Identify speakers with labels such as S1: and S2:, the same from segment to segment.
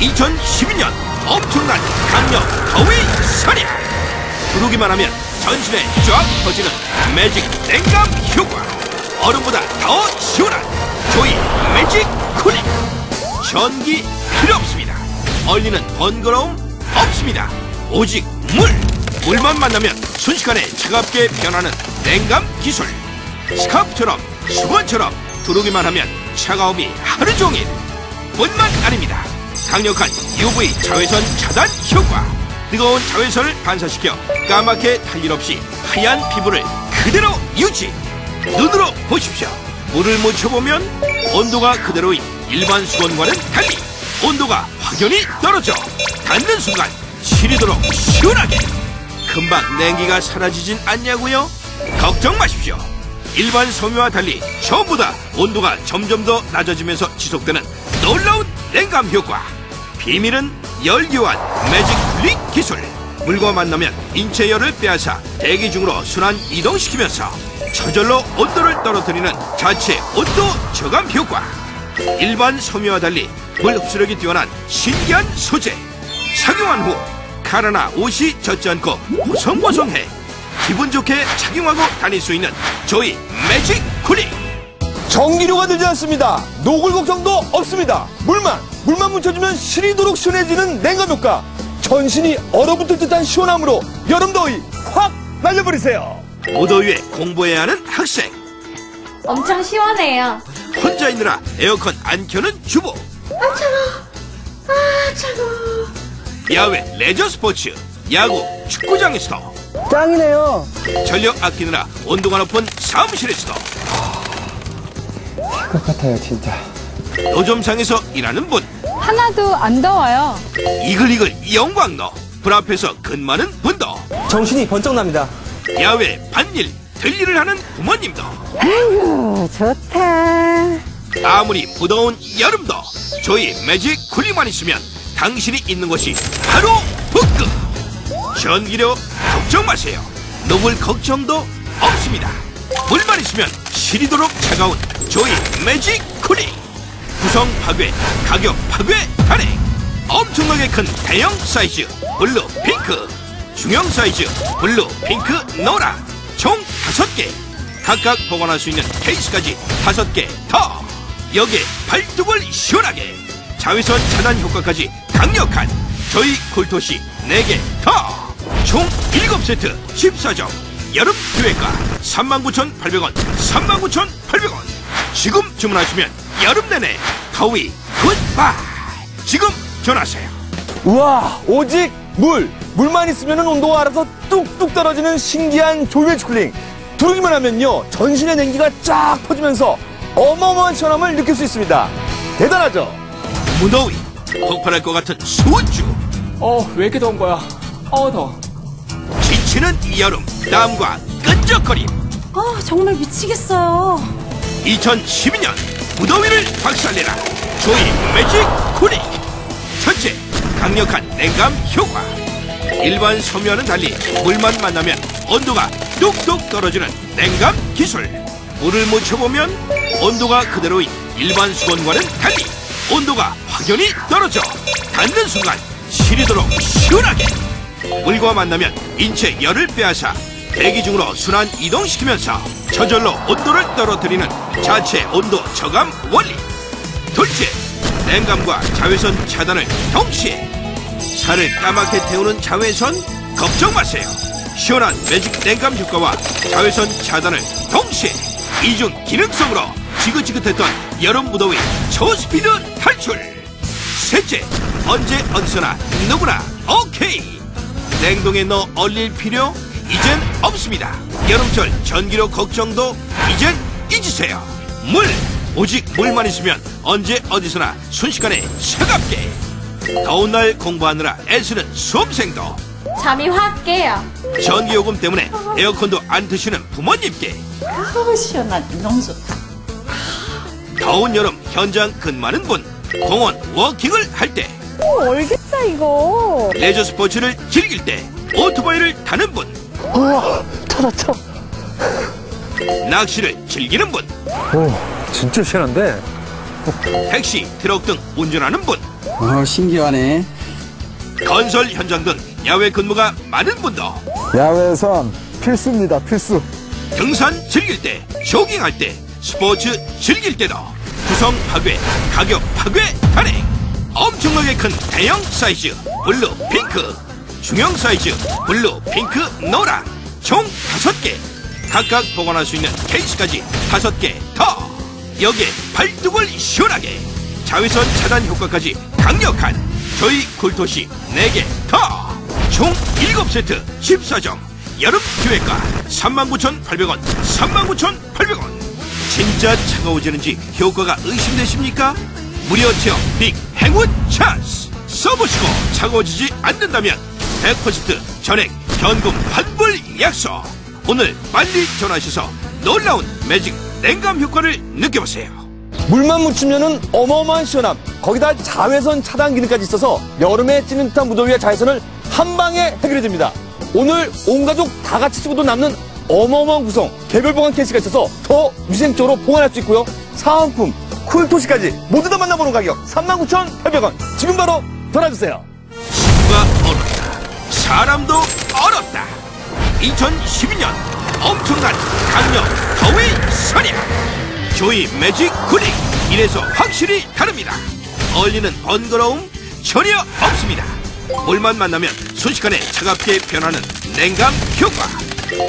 S1: 2012년 엄청난 강력 더위 사냥 부르기만 하면 전신에 쫙 퍼지는 매직 냉감 효과 얼음보다 더 시원한 조이 매직 쿨링! 전기 필요 없습니다. 얼리는 번거로움 없습니다. 오직 물! 물만 만나면 순식간에 차갑게 변하는 냉감 기술! 스카프처럼 수건처럼 두르기만 하면 차가움이 하루 종일 뿐만 아닙니다 강력한 UV 자외선 차단 효과 뜨거운 자외선을 반사시켜 까맣게 탈 일 없이 하얀 피부를 그대로 유지 눈으로 보십시오 물을 묻혀보면 온도가 그대로인 일반 수건과는 달리 온도가 확연히 떨어져 닿는 순간 시리도록 시원하게 금방 냉기가 사라지진 않냐고요? 걱정 마십시오. 일반 섬유와 달리 처음보다 온도가 점점 더 낮아지면서 지속되는 놀라운 냉감 효과. 비밀은 열교환 매직 릭 기술. 물과 만나면 인체 열을 빼앗아 대기 중으로 순환 이동시키면서 저절로 온도를 떨어뜨리는 자체 온도 저감 효과. 일반 섬유와 달리 물 흡수력이 뛰어난 신기한 소재. 착용한 후 카라나 옷이 젖지 않고 보송보송해 기분 좋게 착용하고 다닐 수 있는 저희 매직 쿨링
S2: 전기료가 들지 않습니다. 녹을 걱정도 없습니다. 물만, 물만 묻혀주면 시리도록 시원해지는 냉감 효과. 전신이 얼어붙을 듯한 시원함으로 여름 더위 확 날려버리세요.
S1: 무더위에 공부해야 하는 학생
S3: 엄청 시원해요.
S1: 혼자 있느라 에어컨 안 켜는 주부
S3: 아, 차가워. 아, 차가워.
S1: 야외 레저 스포츠 야구 축구장에서도
S2: 짱이네요.
S1: 전력 아끼느라 온도가 높은 사무실에서도
S2: 똑같아요, 진짜.
S1: 노점상에서 일하는 분.
S4: 하나도 안 더워요.
S1: 이글이글 영광로 불 앞에서 근무하는 분도
S2: 정신이 번쩍 납니다.
S1: 야외 반일 들일을 하는 부모님도
S4: 좋다.
S1: 아무리 무더운 여름도 저희 매직 쿨링만 있으면 당신이 있는 곳이 바로 북극. 전기료 걱정 마세요. 녹을 걱정도 없습니다. 물만 있으면 시리도록 차가운 저희 매직 쿨링 구성 파괴 가격 파괴 단행. 엄청나게 큰 대형 사이즈 블루 핑크. 중형 사이즈 블루 핑크 노랑 총 다섯 개. 각각 보관할 수 있는 케이스까지 다섯 개 더. 여기에 발톱을 시원하게. 자외선 차단 효과까지 강력한. 저희 쿨토시 4개 더. 총 7세트 14점 여름 기획가 39,800원 39,800원. 지금 주문하시면 여름 내내 더위 굿바이 지금 전화하세요
S2: 우와, 오직 물. 물만 있으면 온도가 알아서 뚝뚝 떨어지는 신기한 조이매직 쿨링. 두르기만 하면요, 전신의 냉기가 쫙 퍼지면서 어마어마한 시원함을 느낄 수 있습니다. 대단하죠?
S1: 무더위 폭발할 것 같은 수주
S5: 어, 왜 이렇게 더운 거야? 어, 더워.
S1: 지치는 여름 땀과 끈적거림
S3: 아, 정말 미치겠어요.
S1: 2012년 무더위를 박살내라. 조이 매직 쿨링 첫째 강력한 냉감 효과. 일반 섬유와는 달리 물만 만나면 온도가 뚝뚝 떨어지는 냉감 기술. 물을 묻혀보면 온도가 그대로인 일반 수건과는 달리 온도가 확연히 떨어져 닿는 순간 시리도록 시원하게. 물과 만나면 인체 열을 빼앗아 대기 중으로 순환 이동시키면서 저절로 온도를 떨어뜨리는 자체 온도 저감 원리. 둘째, 냉감과 자외선 차단을 동시에 살을 까맣게 태우는 자외선 걱정 마세요. 시원한 매직 냉감 효과와 자외선 차단을 동시에 이중 기능성으로 지긋지긋했던 여름 무더위 초스피드 탈출. 셋째, 언제 어디서나 누구나 오케이. 냉동에 넣어 얼릴 필요 이젠 없습니다. 여름철 전기료 걱정도 이젠 잊으세요. 물 오직 물만 있으면 언제 어디서나 순식간에 차갑게 더운 날 공부하느라 애쓰는 수험생도
S3: 잠이 확 깨요.
S1: 전기요금 때문에 에어컨도 안 트시는 부모님께
S3: 아우, 시원하지. 너무 좋다.
S1: 더운 여름 현장 근무하는 분 공원 워킹을 할때
S4: 얼겠다, 이거.
S1: 레저 스포츠를 즐길 때 오토바이를 타는 분
S2: 우와, 터졌죠?
S1: 낚시를 즐기는 분
S2: 오, 진짜 시원한데?
S1: 택시 트럭 등 운전하는 분
S6: 어, 신기하네.
S1: 건설 현장 등 야외 근무가 많은 분도
S7: 야외에선 필수입니다, 필수.
S1: 등산 즐길 때, 쇼깅할 때, 스포츠 즐길 때도 구성 파괴, 가격 파괴 단행. 엄청나게 큰 대형 사이즈 블루, 핑크, 중형 사이즈 블루, 핑크, 노랑 총 다섯 개. 각각 보관할 수 있는 케이스까지 다섯 개 더. 여기에 발뚝을 시원하게 자외선 차단 효과까지 강력한 저희 쿨토시 네개 더. 총 일곱 세트 14점 여름 기획가 39,800원 39,800원 진짜 차가워지는지 효과가 의심되십니까? 무료 체험 빅 행운 찬스 써보시고 차가워지지 않는다면 100% 전액 현금 환불 약속 오늘 빨리 전화하셔서 놀라운 매직 냉감 효과를 느껴보세요
S2: 물만 묻히면은 어마어마한 시원함. 거기다 자외선 차단 기능까지 있어서 여름에 찌는 듯한 무더위와 자외선을 한 방에 해결해 줍니다. 오늘 온 가족 다 같이 쓰고도 남는 어마어마한 구성 개별 보관 케이스가 있어서 더 위생적으로 보관할 수 있고요. 사은품, 쿨토시까지 모두 다 만나보는 가격 39,800원. 지금 바로 전화주세요.
S1: 사람도 얼었다. 2012년 엄청난 강력 더위 선야. 조이 매직 쿨링. 이래서 확실히 다릅니다. 얼리는 번거로움 전혀 없습니다. 물만 만나면 순식간에 차갑게 변하는 냉감 효과.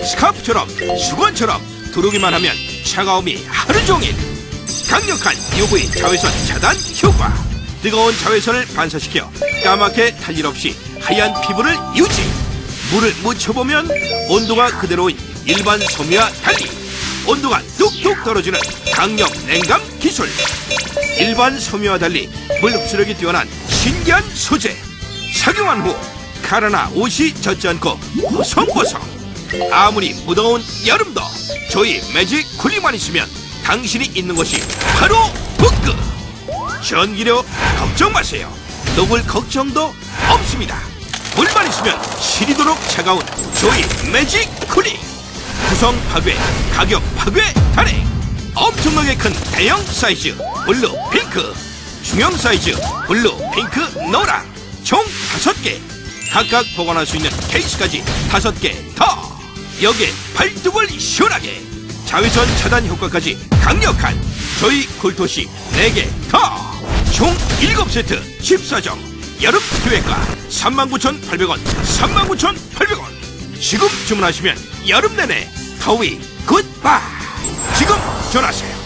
S1: 스카프처럼 수건처럼 두르기만 하면 차가움이 하루 종일. 강력한 UV 자외선 차단 효과. 뜨거운 자외선을 반사시켜 까맣게 탈 일 없이 하얀 피부를 유지. 물을 묻혀보면 온도가 그대로인 일반 섬유와 달리 온도가 뚝뚝 떨어지는 강력 냉감 기술. 일반 섬유와 달리 물 흡수력이 뛰어난 신기한 소재. 착용한 후 카라나 옷이 젖지 않고 보송보송. 아무리 무더운 여름도 저희 매직 쿨리만 있으면 당신이 있는 곳이 바로 북극. 전기료 걱정 마세요. 녹을 걱정도 없습니다. 물만 있으면 시리도록 차가운 조이 매직 쿨링. 구성 파괴, 가격 파괴 단행. 엄청나게 큰 대형 사이즈 블루, 핑크, 중형 사이즈 블루, 핑크, 노랑 총 다섯 개. 각각 보관할 수 있는 케이스까지 다섯 개 더. 여기에 발뚝을 시원하게 자외선 차단 효과까지 강력한 저희 쿨토시 4개 더. 총 7세트 14점 여름 기획가 39,800원 39,800원. 지금 주문하시면 여름 내내 더위 굿바이. 지금 전화하세요